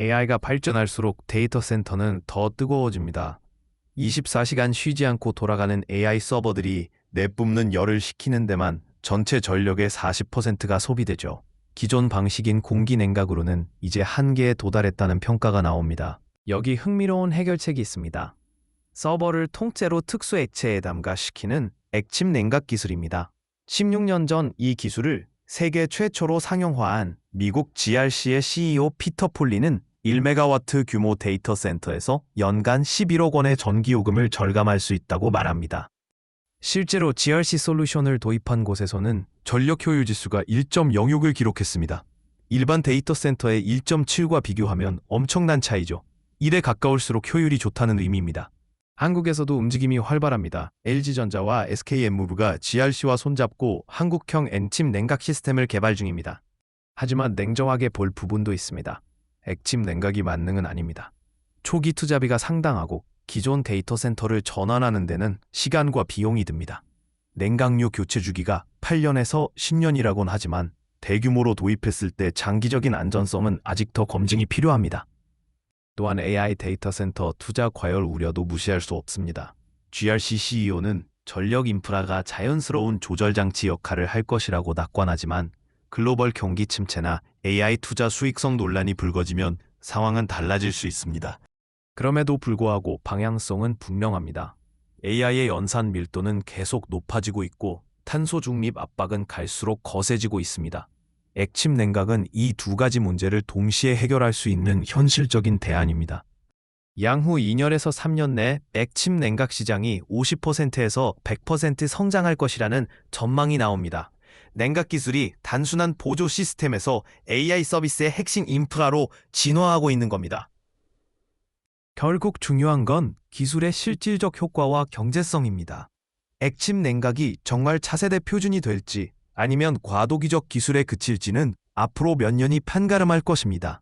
AI가 발전할수록 데이터 센터는 더 뜨거워집니다. 24시간 쉬지 않고 돌아가는 AI 서버들이 내뿜는 열을 식히는 데만 전체 전력의 40%가 소비되죠. 기존 방식인 공기 냉각으로는 이제 한계에 도달했다는 평가가 나옵니다. 여기 흥미로운 해결책이 있습니다. 서버를 통째로 특수 액체에 담가시키는 액침 냉각 기술입니다. 16년 전 이 기술을 세계 최초로 상용화한 미국 GRC의 CEO 피터 폴리는 1메가와트 규모 데이터 센터에서 연간 11억 원의 전기 요금을 절감할 수 있다고 말합니다. 실제로 GRC 솔루션을 도입한 곳에서는 전력 효율 지수가 1.06을 기록했습니다. 일반 데이터 센터의 1.7과 비교하면 엄청난 차이죠. 1에 가까울수록 효율이 좋다는 의미입니다. 한국에서도 움직임이 활발합니다. LG전자와 SK엠무브가 GRC와 손잡고 한국형 엔침 냉각 시스템을 개발 중입니다. 하지만 냉정하게 볼 부분도 있습니다. 액침 냉각이 만능은 아닙니다. 초기 투자비가 상당하고 기존 데이터 센터를 전환하는 데는 시간과 비용이 듭니다. 냉각류 교체 주기가 8년에서 10년이라곤 하지만 대규모로 도입했을 때 장기적인 안전성은 아직 더 검증이 필요합니다. 또한 AI 데이터 센터 투자 과열 우려도 무시할 수 없습니다. GRC CEO는 전력 인프라가 자연스러운 조절 장치 역할을 할 것이라고 낙관하지만 글로벌 경기 침체나 AI 투자 수익성 논란이 불거지면 상황은 달라질 수 있습니다. 그럼에도 불구하고 방향성은 분명합니다. AI의 연산 밀도는 계속 높아지고 있고 탄소 중립 압박은 갈수록 거세지고 있습니다. 액침 냉각은 이 두 가지 문제를 동시에 해결할 수 있는 현실적인 대안입니다. 양후 2년에서 3년 내 액침 냉각 시장이 50%에서 100% 성장할 것이라는 전망이 나옵니다. 냉각 기술이 단순한 보조 시스템에서 AI 서비스의 핵심 인프라로 진화하고 있는 겁니다. 결국 중요한 건 기술의 실질적 효과와 경제성입니다. 액침 냉각이 정말 차세대 표준이 될지 아니면 과도기적 기술에 그칠지는 앞으로 몇 년이 판가름할 것입니다.